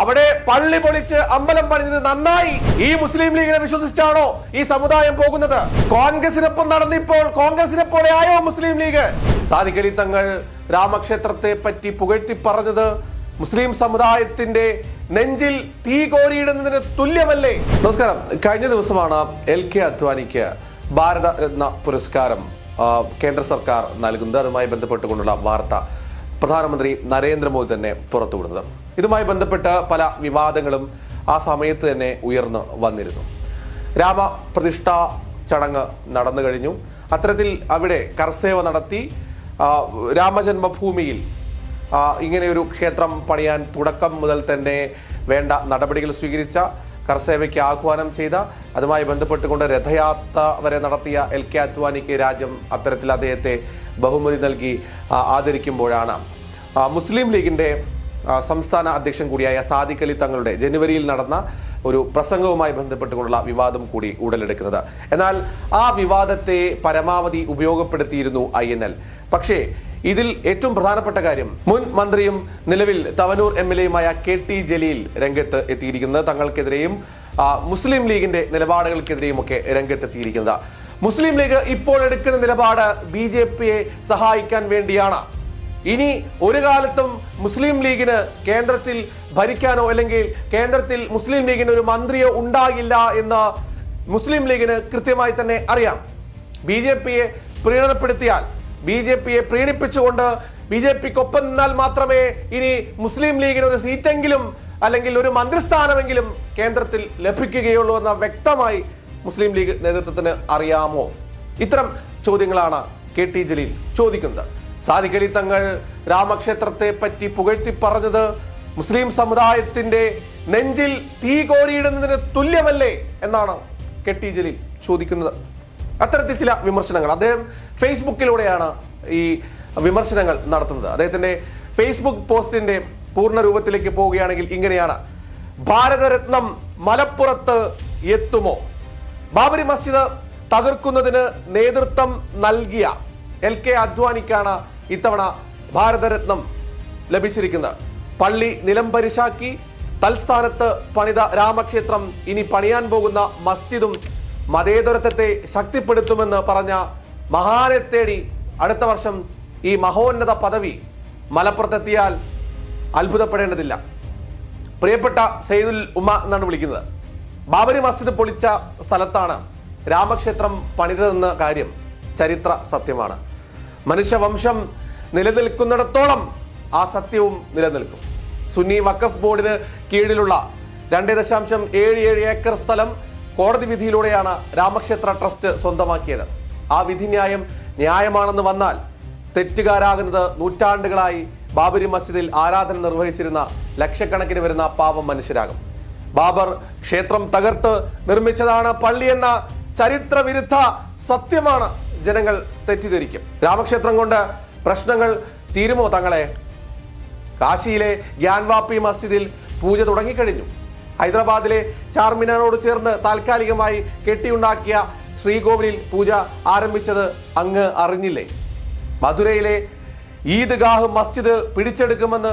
അവിടെ പള്ളി പൊളിച്ച് അമ്പലം പണിഞ്ഞത് നന്നായി. ഈ മുസ്ലിം ലീഗിനെ വിശ്വസിച്ചാണോ ഈ സമുദായം പോകുന്നത്? കോൺഗ്രസിനൊപ്പം നടന്നിപ്പോൾ കോൺഗ്രസിനെ പോലെ ആയോ മുസ്ലിം ലീഗ്? സാദിഖലി തങ്ങൾ രാമക്ഷേത്രത്തെ പറ്റി പുകഴ്ത്തി പറഞ്ഞത് മുസ്ലിം സമുദായത്തിന്റെ നെഞ്ചിൽ തീ കോരിയിടുന്നതിന് തുല്യമല്ലേ? നമസ്കാരം. കഴിഞ്ഞ ദിവസമാണ് എൽ കെ അദ്വാനിക്ക് ഭാരതരത്ന പുരസ്കാരം കേന്ദ്ര സർക്കാർ നൽകുന്നത്. അതുമായി ബന്ധപ്പെട്ടുകൊണ്ടുള്ള വാർത്ത പ്രധാനമന്ത്രി നരേന്ദ്രമോദി തന്നെ പുറത്തുവിടുന്നത്. ഇതുമായി ബന്ധപ്പെട്ട പല വിവാദങ്ങളും ആ സമയത്ത് തന്നെ ഉയർന്നു വന്നിരുന്നു. രാമപ്രതിഷ്ഠ ചടങ്ങ് നടന്നു കഴിഞ്ഞു. അത്തരത്തിൽ അവിടെ കർസേവ നടത്തി രാമജന്മഭൂമിയിൽ ഇങ്ങനെയൊരു ക്ഷേത്രം പണിയാൻ തുടക്കം മുതൽ തന്നെ വേണ്ട നടപടികൾ സ്വീകരിച്ച കർസേവയ്ക്ക് ആഹ്വാനം ചെയ്ത അതുമായി ബന്ധപ്പെട്ടുകൊണ്ട് രഥയാത്ര വരെ നടത്തിയ എൽ കെ അദ്വാനിക്ക് രാജ്യം അത്തരത്തിൽ അദ്ദേഹത്തെ ബഹുമതി നൽകി ആദരിക്കുമ്പോഴാണ്. മുസ്ലിം ലീഗിന്റെ സംസ്ഥാന അധ്യക്ഷൻ കൂടിയായ സാദിഖ് അലി തങ്ങളുടെ ജനുവരിയിൽ നടന്ന ഒരു പ്രസംഗവുമായി ബന്ധപ്പെട്ടുകൊണ്ടുള്ള വിവാദം കൂടി ഉടലെടുക്കുന്നത്. എന്നാൽ ആ വിവാദത്തെ പരമാവധി ഉപയോഗപ്പെടുത്തിയിരുന്നു ഐ എൻ എൽ. പക്ഷേ ഇതിൽ ഏറ്റവും പ്രധാനപ്പെട്ട കാര്യം മുൻ മന്ത്രിയും നിലവിൽ തവനൂർ എം എൽ എയുമായ കെ ടി ജലീൽ രംഗത്ത് എത്തിയിരിക്കുന്നത് തങ്ങൾക്കെതിരെയും മുസ്ലിം ലീഗിന്റെ നിലപാടുകൾക്കെതിരെയും ഒക്കെ രംഗത്തെത്തിയിരിക്കുന്നത്. മുസ്ലിം ലീഗ് ഇപ്പോൾ എടുക്കുന്ന നിലപാട് ബി ജെ പിയെ സഹായിക്കാൻ വേണ്ടിയാണ്. ഇനി ഒരു കാലത്തും മുസ്ലിം ലീഗിന് കേന്ദ്രത്തിൽ ഭരിക്കാനോ അല്ലെങ്കിൽ കേന്ദ്രത്തിൽ മുസ്ലിം ലീഗിന് ഒരു മന്ത്രിയോ ഉണ്ടാകില്ല എന്ന് മുസ്ലിം ലീഗിന് കൃത്യമായി തന്നെ അറിയാം. ബി ജെ പിയെ പ്രീണനപ്പെടുത്തിയാൽ ബി ജെ പിയെ പ്രീണിപ്പിച്ചുകൊണ്ട് ബി ജെ പിക്കൊപ്പം നിന്നാൽ മാത്രമേ ഇനി മുസ്ലിം ലീഗിന് ഒരു സീറ്റെങ്കിലും അല്ലെങ്കിൽ ഒരു മന്ത്രിസ്ഥാനമെങ്കിലും കേന്ദ്രത്തിൽ ലഭിക്കുകയുള്ളൂ എന്ന വ്യക്തമായി മുസ്ലിം ലീഗ് നേതൃത്വത്തിന് അറിയാമോ? ഇത്തരം ചോദ്യങ്ങളാണ് കെ ടി ജലീൽ ചോദിക്കുന്നത്. സാദിഖ് അലി തങ്ങൾ രാമക്ഷേത്രത്തെ പറ്റി പുകഴ്ത്തി പറഞ്ഞത് മുസ്ലിം സമുദായത്തിന്റെ നെഞ്ചിൽ തീ കോരിയിടുന്നതിന് തുല്യമല്ലേ എന്നാണ് കെ ടി ജലീൽ ചോദിക്കുന്നത്. അത്തരത്തിൽ ചില വിമർശനങ്ങൾ. അദ്ദേഹം ഫേസ്ബുക്കിലൂടെയാണ് ഈ വിമർശനങ്ങൾ നടത്തുന്നത്. അദ്ദേഹത്തിന്റെ ഫേസ്ബുക്ക് പോസ്റ്റിന്റെ പൂർണ രൂപത്തിലേക്ക് പോവുകയാണെങ്കിൽ ഇങ്ങനെയാണ്. ഭാരതരത്നം മലപ്പുറത്ത് എത്തുമോ? ബാബരി മസ്ജിദ് തകർക്കുന്നതിന് നേതൃത്വം നൽകിയ എൽ കെ അദ്വാനിക്കാണ് ഇത്തവണ ഭാരതരത്നം ലഭിച്ചിരിക്കുന്നത്. പള്ളി നിലംപരിശാക്കി തൽസ്ഥാനത്ത് പണിത രാമക്ഷേത്രം ഇനി പണിയാൻ പോകുന്ന മസ്ജിദും മതേതരത്വത്തെ ശക്തിപ്പെടുത്തുമെന്ന് പറഞ്ഞ മഹാനെ തേടി അടുത്ത വർഷം ഈ മഹോന്നത പദവി മലപ്പുറത്തെത്തിയാൽ അത്ഭുതപ്പെടേണ്ടതില്ല. പ്രിയപ്പെട്ട സെയ്ദുൽ ഉമ്മ എന്നാണ് വിളിക്കുന്നത്. ബാബരി മസ്ജിദ് പൊളിച്ച സ്ഥലത്താണ് രാമക്ഷേത്രം പണിതതെന്ന കാര്യം ചരിത്ര സത്യമാണ്. മനുഷ്യവംശം നിലനിൽക്കുന്നിടത്തോളം ആ സത്യവും നിലനിൽക്കും. സുന്നി വഖഫ് ബോർഡിന് കീഴിലുള്ള രണ്ട് ദശാംശം ഏഴ് ഏഴ് ഏക്കർ സ്ഥലം കോടതി വിധിയിലൂടെയാണ് രാമക്ഷേത്ര ട്രസ്റ്റ് സ്വന്തമാക്കിയത്. ആ വിധിന്യായം ന്യായമാണെന്ന് വന്നാൽ തെറ്റുകാരാകുന്നത് നൂറ്റാണ്ടുകളായി ബാബരി മസ്ജിദിൽ ആരാധന നിർവഹിച്ചിരുന്ന ലക്ഷക്കണക്കിന് വരുന്ന പാവം മനുഷ്യരാകും. ബാബർ ക്ഷേത്രം തകർത്ത് നിർമ്മിച്ചതാണ് പള്ളി ചരിത്ര വിരുദ്ധ സത്യമാണ്. ജനങ്ങൾ തെറ്റിദ്ധരിക്കും. രാമക്ഷേത്രം കൊണ്ട് പ്രശ്നങ്ങൾ തീരുമോ തങ്ങളെ? കാശിയിലെ ഗ്യാൻവാപ്പി മസ്ജിദിൽ പൂജ തുടങ്ങിക്കഴിഞ്ഞു. ഹൈദരാബാദിലെ ചാർമിനാരോട് ചേർന്ന് താൽക്കാലികമായി കെട്ടിയുണ്ടാക്കിയ ശ്രീകോവിലിൽ പൂജ ആരംഭിച്ചത് അങ്ങ് അറിഞ്ഞില്ലേ? മധുരയിലെ ഈദ്ഗാഹ് മസ്ജിദ് പിടിച്ചെടുക്കുമെന്ന്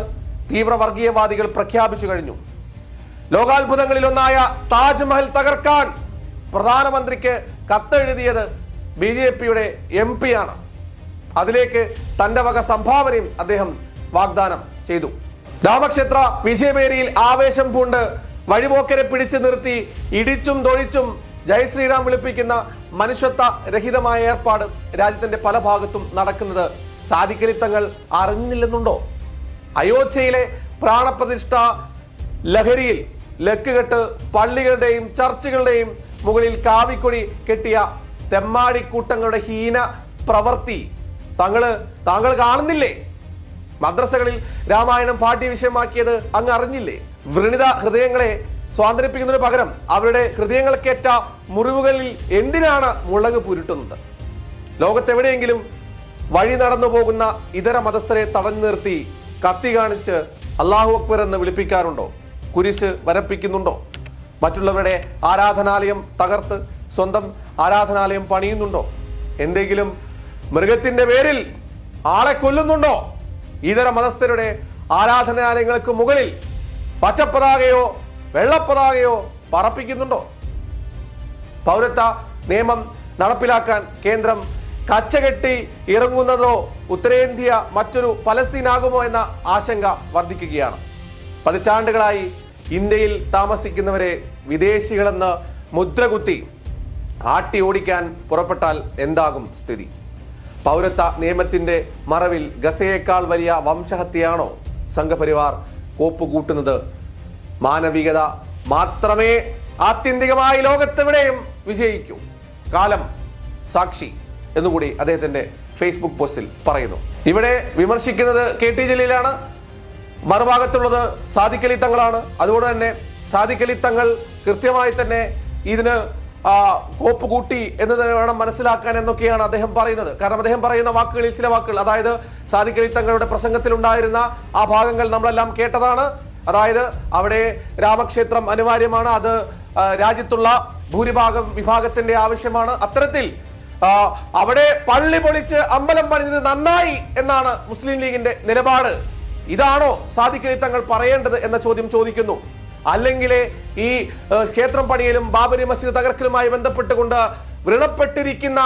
തീവ്ര വർഗീയവാദികൾ പ്രഖ്യാപിച്ചു കഴിഞ്ഞു. ലോകാത്ഭുതങ്ങളിലൊന്നായ താജ്മഹൽ തകർക്കാൻ പ്രധാനമന്ത്രിക്ക് കത്തെഴുതിയത് ബി ജെ പിയുടെ എം പി ആണ്. അതിലേക്ക് തന്റെ വക സംഭാവനയും അദ്ദേഹം വാഗ്ദാനം ചെയ്തു. രാമക്ഷേത്ര വിജയമേരിയിൽ ആവേശം പൂണ്ട് വഴിപോക്കരെ പിടിച്ചു നിർത്തി ഇടിച്ചും തൊഴിച്ചും ജയ് ശ്രീറാം വിളിപ്പിക്കുന്ന മനുഷ്യത്വ രഹിതമായ ഏർപ്പാട് രാജ്യത്തിന്റെ പല ഭാഗത്തും നടക്കുന്നത് സാധിക്കലിത്തങ്ങൾ അറിഞ്ഞില്ലെന്നുണ്ടോ? അയോധ്യയിലെ പ്രാണപ്രതിഷ്ഠ ലഹരിയിൽ ലക്കുകെട്ട് പള്ളികളുടെയും ചർച്ചുകളുടെയും മുകളിൽ കാവിക്കൊടി കെട്ടിയ തെമ്മാടിക്കൂട്ടങ്ങളുടെ ഹീന പ്രവൃത്തി തങ്ങൾ താങ്കൾ കാണുന്നില്ലേ? മദ്രസകളിൽ രാമായണം പാഠ്യവിഷയമാക്കിയത് അങ്ങ് അറിഞ്ഞില്ലേ? വൃണിത ഹൃദയങ്ങളെ സ്വാതന്ത്ര്യപ്പിക്കുന്നതിന് പകരം അവരുടെ ഹൃദയങ്ങൾക്കേറ്റ മുറിവുകളിൽ എന്തിനാണ് മുളക് പുരുട്ടുന്നത്? ലോകത്തെവിടെയെങ്കിലും വഴി നടന്നു പോകുന്ന ഇതര മതസ്ഥരെ തടഞ്ഞു നിർത്തി കത്തി കാണിച്ച് അള്ളാഹു അക്ബർ എന്ന് വിളിപ്പിക്കാറുണ്ടോ? കുരിശ് വരപ്പിക്കുന്നുണ്ടോ? മറ്റുള്ളവരുടെ ആരാധനാലയം തകർത്ത് സ്വന്തം ആരാധനാലയം പണിയുന്നുണ്ടോ? എന്തെങ്കിലും മൃഗത്തിന്റെ പേരിൽ ആളെ കൊല്ലുന്നുണ്ടോ? ഇതര മതസ്ഥരുടെ ആരാധനാലയങ്ങൾക്ക് മുകളിൽ പച്ചപ്പതാകയോ വെള്ളപ്പതാകയോ പറപ്പിക്കുന്നുണ്ടോ? പൗരത്വ നിയമം നടപ്പിലാക്കാൻ കേന്ദ്രം കച്ചകെട്ടി ഇറങ്ങുന്നതോ ഉത്തരേന്ത്യ മറ്റൊരു പലസ്തീനാകുമോ എന്ന ആശങ്ക വർദ്ധിക്കുകയാണ്. പതിറ്റാണ്ടുകളായി ഇന്ത്യയിൽ താമസിക്കുന്നവരെ വിദേശികളെന്ന് മുദ്രകുത്തി ആട്ടി ഓടിക്കാൻ പുറപ്പെട്ടാൽ എന്താകും സ്ഥിതി? പൗരത്വ നിയമത്തിന്റെ മറവിൽ ഗസയേക്കാൾ വലിയ വംശഹത്യയാണോ സംഘപരിവാർ കോപ്പുകൂട്ടുന്നത്? മാനവികത മാത്രമേ ആത്യന്തികമായി ലോകത്തെവിടെയും വിജയിക്കൂ. കാലം സാക്ഷി എന്നുകൂടി അദ്ദേഹത്തിന്റെ ഫേസ്ബുക്ക് പോസ്റ്റിൽ പറയുന്നു. ഇവിടെ വിമർശിക്കുന്നത് കെ ടി ജലീലാണ്. മറുഭാഗത്തുള്ളത് സാദിഖലി തങ്ങളാണ്. അതുകൊണ്ട് തന്നെ സാദിഖലി തങ്ങൾ കൃത്യമായി തന്നെ ഇതിന് കോപ്പ് കൂട്ടി എന്ന് തന്നെ വേണം മനസ്സിലാക്കാൻ എന്നൊക്കെയാണ് അദ്ദേഹം പറയുന്നത്. കാരണം അദ്ദേഹം പറയുന്ന വാക്കുകളിൽ ചില വാക്കുകൾ അതായത് സാദിഖലി തങ്ങളുടെ പ്രസംഗത്തിൽ ഉണ്ടായിരുന്ന ആ ഭാഗങ്ങൾ നമ്മളെല്ലാം കേട്ടതാണ്. അതായത് അവിടെ രാമക്ഷേത്രം അനിവാര്യമാണ് അത് രാജ്യത്തുള്ള ഭൂരിഭാഗം വിഭാഗത്തിന്റെ ആവശ്യമാണ്. അത്തരത്തിൽ അവിടെ പള്ളി പൊളിച്ച് അമ്പലം പണിഞ്ഞത് നന്നായി എന്നാണ് മുസ്ലിം ലീഗിന്റെ നിലപാട്. ഇതാണോ സാദിഖലി തങ്ങൾ പറയേണ്ടത് എന്ന ചോദ്യം ചോദിക്കുന്നു. അല്ലെങ്കിൽ ഈ ക്ഷേത്രം പണിയലും ബാബരി മസ്ജിദ് തകർക്കലുമായി ബന്ധപ്പെട്ടുകൊണ്ട് വ്രണപ്പെട്ടിരിക്കുന്ന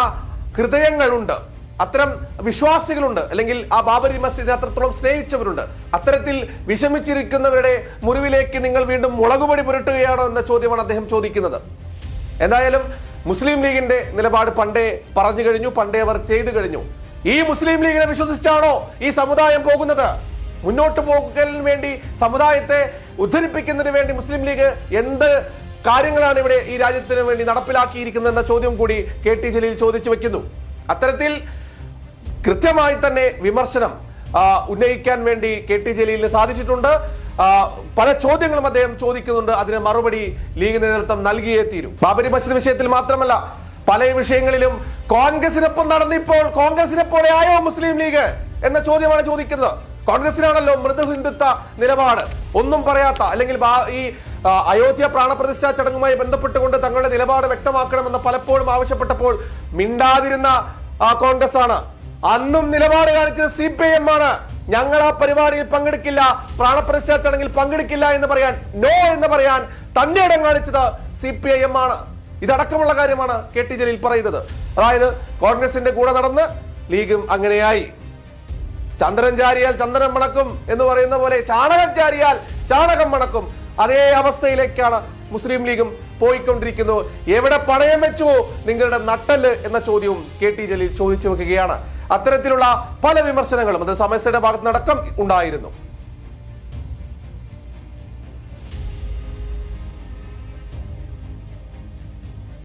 ഹൃദയങ്ങളുണ്ട്. അത്തരം വിശ്വാസികളുണ്ട്. അല്ലെങ്കിൽ ആ ബാബരി മസ്ജിദിനെ അത്രത്തോളം സ്നേഹിച്ചവരുണ്ട്. അത്തരത്തിൽ വിഷമിച്ചിരിക്കുന്നവരുടെ മുറിവിലേക്ക് നിങ്ങൾ വീണ്ടും മുളകുപൊടി പുരട്ടുകയാണോ എന്ന ചോദ്യമാണ് അദ്ദേഹം ചോദിക്കുന്നത്. എന്തായാലും മുസ്ലിം ലീഗിന്റെ നിലപാട് പണ്ടേ പറഞ്ഞു കഴിഞ്ഞു പണ്ടേ അവർ ചെയ്തു കഴിഞ്ഞു. ഈ മുസ്ലിം ലീഗിനെ വിശ്വസിച്ചാണോ ഈ സമുദായം പോകുന്നത്? മുന്നോട്ട് പോകലിന് വേണ്ടി സമുദായത്തെ ഉദ്ധരിപ്പിക്കുന്നതിന് വേണ്ടി മുസ്ലിം ലീഗ് എന്ത് കാര്യങ്ങളാണ് ഇവിടെ ഈ രാജ്യത്തിന് വേണ്ടി നടപ്പിലാക്കിയിരിക്കുന്നത് എന്ന ചോദ്യം കൂടി കെ ടി ജലീൽ ചോദിച്ചു വെക്കുന്നു. അത്തരത്തിൽ കൃത്യമായി തന്നെ വിമർശനം ഉന്നയിക്കാൻ വേണ്ടി കെ ടി ജലീലിന് സാധിച്ചിട്ടുണ്ട്. പല ചോദ്യങ്ങളും അദ്ദേഹം ചോദിക്കുന്നുണ്ട്. അതിന് മറുപടി ലീഗ് നേതൃത്വം നൽകിയേ തീരും. ബാബരി മസ്ജിദ് വിഷയത്തിൽ മാത്രമല്ല പല വിഷയങ്ങളിലും കോൺഗ്രസിനൊപ്പം നടന്നിപ്പോൾ കോൺഗ്രസിനെ പോലെ ആയോ മുസ്ലിം ലീഗ് എന്ന ചോദ്യമാണ് ചോദിക്കുന്നത്. കോൺഗ്രസിനാണല്ലോ മൃദു ഹിന്ദുത്വ നിലപാട്. ഒന്നും പറയാത്ത അല്ലെങ്കിൽ ഈ അയോധ്യ പ്രാണപ്രതിഷ്ഠാ ചടങ്ങുമായി ബന്ധപ്പെട്ടുകൊണ്ട് തങ്ങളുടെ നിലപാട് വ്യക്തമാക്കണമെന്ന് പലപ്പോഴും ആവശ്യപ്പെട്ടപ്പോൾ മിണ്ടാതിരുന്ന കോൺഗ്രസ് ആണ് അന്നും നിലപാട് കാണിച്ചത് സി പി എം ആണ്. ഞങ്ങൾ ആ പരിപാടിയിൽ പങ്കെടുക്കില്ല പ്രാണപ്രതിഷ്ഠാ ചടങ്ങിൽ പങ്കെടുക്കില്ല എന്ന് പറയാൻ നോ എന്ന് പറയാൻ തന്റെ ഇടം കാണിച്ചത് സി പി ഐ എം ആണ്. ഇതടക്കമുള്ള കാര്യമാണ് കെ ടി ജലീൽ പറയുന്നത്. അതായത് കോൺഗ്രസിന്റെ കൂടെ നടന്ന് ലീഗും അങ്ങനെയായി. ചന്ദ്രൻ ചാരിയാൽ ചന്ദ്രൻ മണക്കും എന്ന് പറയുന്ന പോലെ ചാണകം ചാരിയാൽ ചാണകം മണക്കും. അതേ അവസ്ഥയിലേക്കാണ് മുസ്ലിം ലീഗും പോയിക്കൊണ്ടിരിക്കുന്നു. എവിടെ പണയം വെച്ചുവോ നിങ്ങളുടെ നട്ടൽ എന്ന ചോദ്യവും കെ ടി ജലീൽ ചോദിച്ചു വെക്കുകയാണ്. അത്തരത്തിലുള്ള പല വിമർശനങ്ങളും അത് സമസ്തയുടെ ഭാഗത്തുനിന്നടക്കം ഉണ്ടായിരുന്നു.